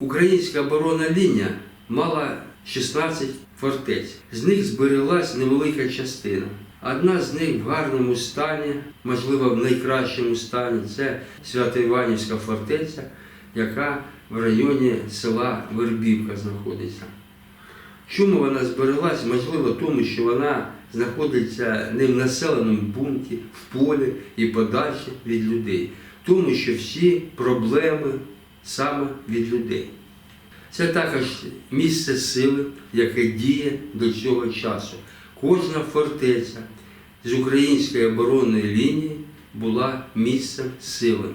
Українська оборонна лінія мала 16 фортець. З них збереглась невелика частина. Одна з них в гарному стані, можливо, в найкращому стані, це Свято-Іванівська фортеця, яка в районі села Вербівка знаходиться. Чому вона збереглась? Можливо, тому що вона знаходиться не в населеному пункті, в полі і подальше від людей. Тому що всі проблеми саме від людей. Це також місце сили, яке діє до цього часу. Кожна фортеця з української оборонної лінії була місцем сили.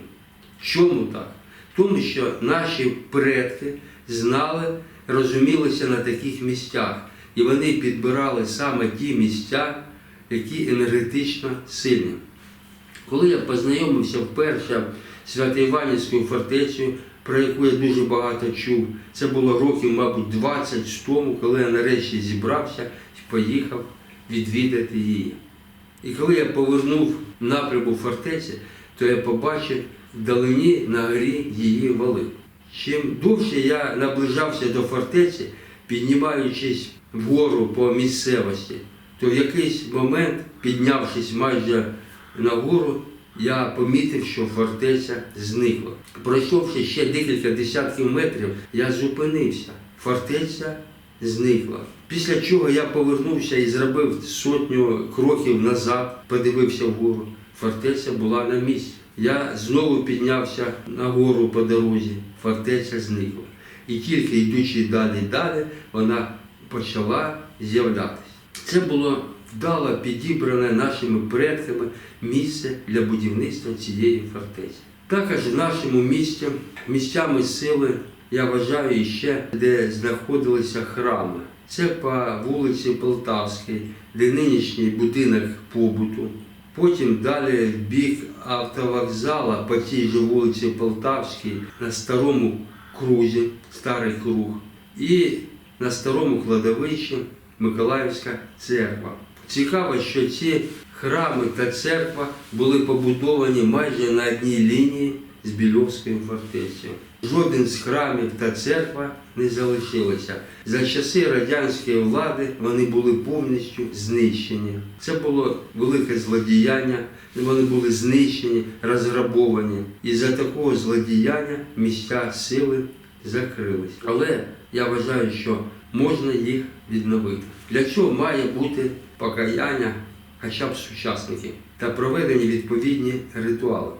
Чому так? Тому що наші предки знали, розумілися на таких місцях, і вони підбирали саме ті місця, які енергетично сильні. Коли я познайомився вперше з Свято-Іванівською фортецею, про яку я дуже багато чув, це було років, мабуть, 20 тому, коли я нарешті зібрався і поїхав відвідати її. І коли я повернув напряму фортеці, то я побачив вдалині на горі її вали. Чим довше я наближався до фортеці, піднімаючись вгору по місцевості, то в якийсь момент, піднявшись майже нагору, я помітив, що фортеця зникла. Пройшовши ще декілька десятків метрів, я зупинився. Фортеця зникла. Після чого я повернувся і зробив сотню кроків назад, подивився вгору. Фортеця була на місці. Я знову піднявся нагору по дорозі. Фортеця зникла. І тільки йдучи далі далі, вона почала з'являтися. Це було вдало підібране нашими предками місце для будівництва цієї фортеці. Також нашому місті місцями сили я вважаю ще, де знаходилися храми. Це по вулиці Полтавській, де нинішній будинок побуту. Потім далі в бік автовокзала по тій же вулиці Полтавській на старому крузі, старий круг, і на старому кладовищі Миколаївська церква. Цікаво, що ці храми та церква були побудовані майже на одній лінії з Більовською фортецею. Жоден з храмів та церква не залишилося. За часи радянської влади вони були повністю знищені. Це було велике злодіяння, вони були знищені, розграбовані. І за такого злодіяння місця сили закрились. Але я вважаю, що можна їх відновити. Для чого має бути покаяння хоча б сучасників та проведені відповідні ритуали.